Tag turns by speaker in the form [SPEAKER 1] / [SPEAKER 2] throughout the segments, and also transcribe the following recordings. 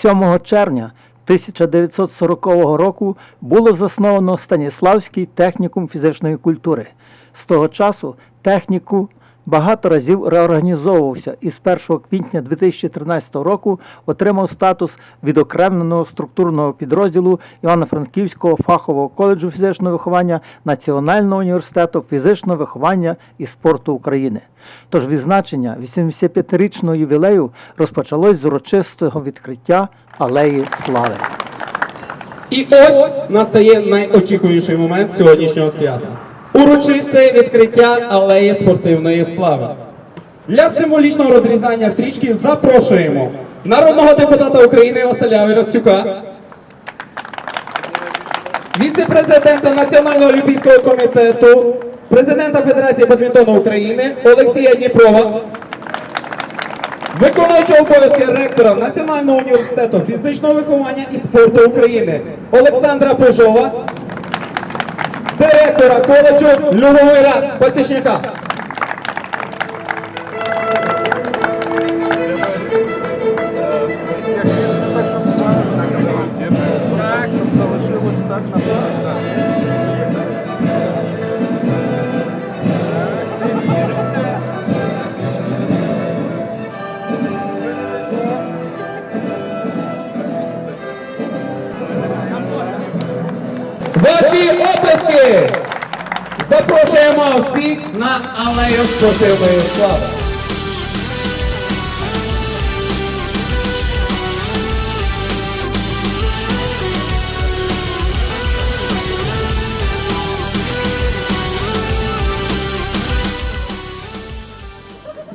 [SPEAKER 1] 7 червня 1940 року було засновано Станіславський технікум фізичної культури. З того часу техніку багато разів реорганізовувався і з 1 квітня 2013 року отримав статус відокремленого структурного підрозділу Івано-Франківського фахового коледжу фізичного виховання Національного університету фізичного виховання і спорту України. Тож відзначення 85-річного ювілею розпочалось з урочистого відкриття Алеї Слави.
[SPEAKER 2] І ось настає найочікуваніший момент сьогоднішнього свята. Урочисте відкриття алеї спортивної слави. Для символічного розрізання стрічки запрошуємо народного депутата України Василя Віростюка, віце-президента Національного олімпійського комітету, президента Федерації бадмінтону України Олексія Дніпрова, Виконуючого обов'язки ректора Національного університету фізичного виховання і спорту України Олександра Пожова, директора коледжу Любомира
[SPEAKER 3] на
[SPEAKER 2] Ваші оплески! Запрошуємо всіх на алею спортивної слави.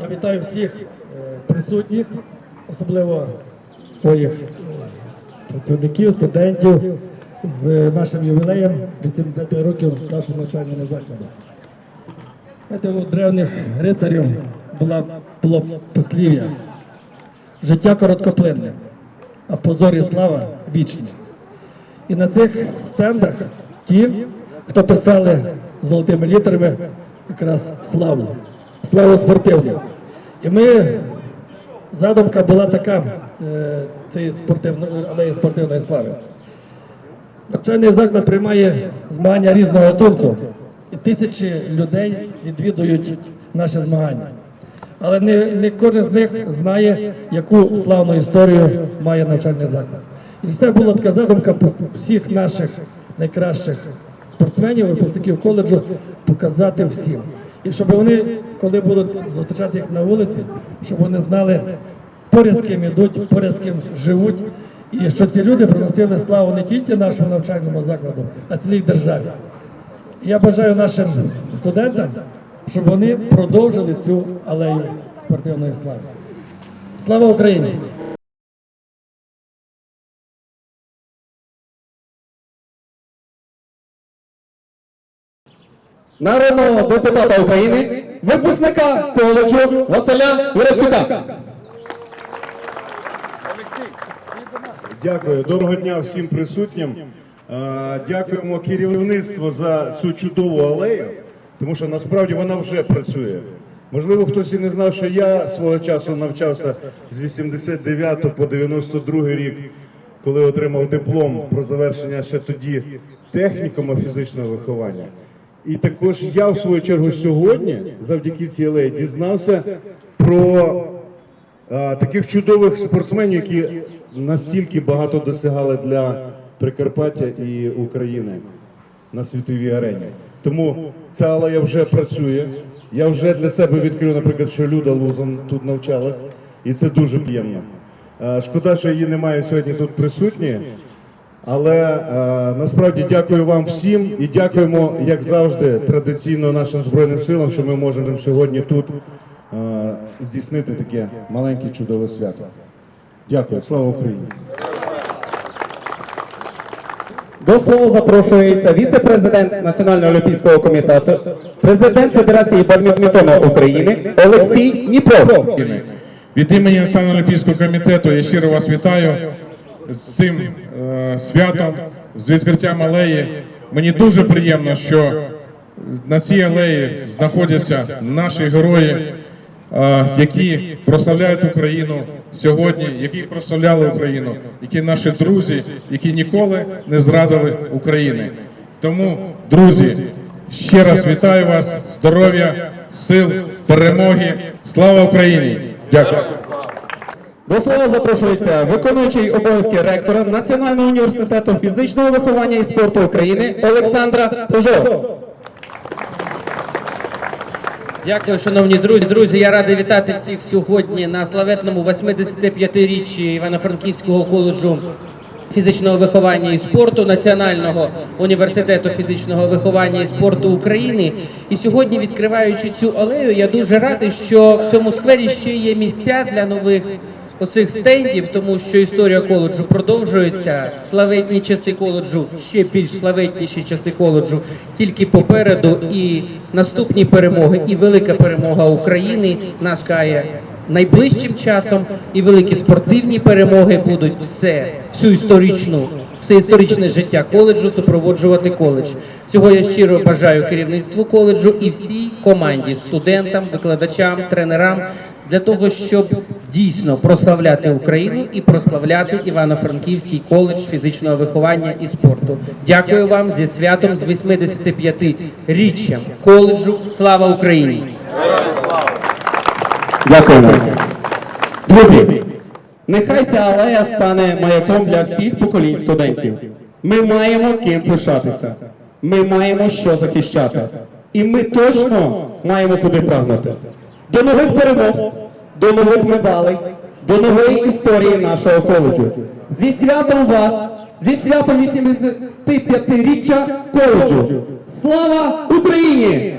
[SPEAKER 4] Я вітаю всіх е, присутніх, особливо своїх е, працівників, студентів з нашим ювілеєм 80 років нашого навчального закладу. Знаєте, у древніх рицарів була, було послів'я. Життя короткоплинне, а позор і слава вічні. І на цих стендах ті, хто писали золотими літерами якраз славу, славу спортивну. І ми, задумка була така е, цієї спортивної алеї спортивної слави. Навчальний заклад приймає змагання різного гатунку, і тисячі людей відвідують наші змагання. Але не, не кожен з них знає, яку славну історію має навчальний заклад. І це була така задумка всіх наших найкращих спортсменів, випускників коледжу показати всім. І щоб вони, коли будуть зустрічати їх на вулиці, щоб вони знали, поряд з ким ідуть, поряд з ким живуть, і що ці люди приносили славу не тільки нашому навчальному закладу, а цілій державі. Я бажаю нашим студентам, щоб вони продовжили цю алею спортивної слави. Слава Україні!
[SPEAKER 2] Народного депутата України, випускника коледжу Василя Віростюка.
[SPEAKER 5] Дякую. Доброго дня всім присутнім. Е, Дякуємо керівництву за цю чудову алею, тому що насправді вона вже працює. Можливо, хтось і не знав, що я свого часу навчався з 89 по 92 рік, коли отримав диплом про завершення ще тоді технікуму фізичного виховання. І також я в свою чергу сьогодні, завдяки цій алеї, дізнався про а, таких чудових спортсменів, які настільки багато досягали для Прикарпаття і України на світовій арені. Тому ця алея вже працює. Я вже для себе відкрив, наприклад, що Люда Лузан тут навчалась, і це дуже приємно. Шкода, що її немає сьогодні тут присутні. Але е, насправді дякую вам всім і дякуємо, як завжди, традиційно нашим збройним силам, що ми можемо сьогодні тут е, здійснити таке маленьке чудове свято. Дякую, слава Україні!
[SPEAKER 2] До слова запрошується віце-президент Національного олімпійського комітету, президент Федерації бадмінтону України Олексій Дніпров.
[SPEAKER 6] Від імені Національного олімпійського комітету я щиро вас вітаю з цим е, святом, з відкриттям алеї. Мені дуже приємно, що на цій алеї знаходяться наші герої, які прославляють Україну сьогодні, які прославляли Україну, які наші друзі, які ніколи не зрадили України. Тому, друзі, ще раз вітаю вас, здоров'я, сил, перемоги. Слава Україні! Дякую.
[SPEAKER 2] До слова запрошується виконуючий обов'язки ректора Національного університету фізичного виховання і спорту України Олександра Пужо.
[SPEAKER 7] Дякую, шановні друзі. Друзі, я радий вітати всіх сьогодні на славетному 85-річчі Івано-Франківського коледжу фізичного виховання і спорту Національного університету фізичного виховання і спорту України. І сьогодні, відкриваючи цю алею, я дуже радий, що в цьому сквері ще є місця для нових оцих стендів, тому що історія коледжу продовжується. Славетні часи коледжу, ще більш славетніші часи коледжу тільки попереду. І наступні перемоги, і велика перемога України нас чекає найближчим часом. І великі спортивні перемоги будуть все всю історичну. Все історичне життя коледжу супроводжувати коледж. Цього я щиро бажаю керівництву коледжу і всій команді, студентам, викладачам, тренерам для того, щоб дійсно прославляти Україну і прославляти Івано-Франківський коледж фізичного виховання і спорту. Дякую вам зі святом з 85-річчям коледжу. Слава Україні!
[SPEAKER 2] Дякуємо. Друзі, нехай ця алея стане маяком для всіх поколінь студентів. Ми маємо ким пишатися. Ми маємо що захищати. І ми точно маємо куди прагнути. До нових перемог, до нових медалей, до нової історії нашого коледжу. Зі святом вас, зі святом 85-річчя коледжу. Слава Україні!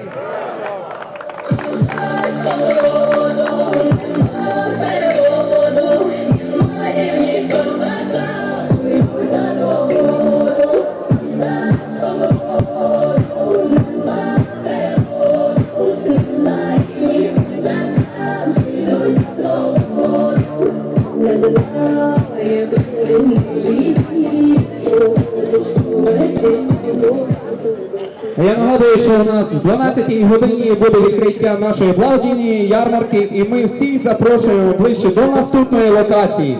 [SPEAKER 2] У нас в 12-й годині буде відкриття нашої благодійної ярмарки, і ми всіх запрошуємо ближче до наступної локації.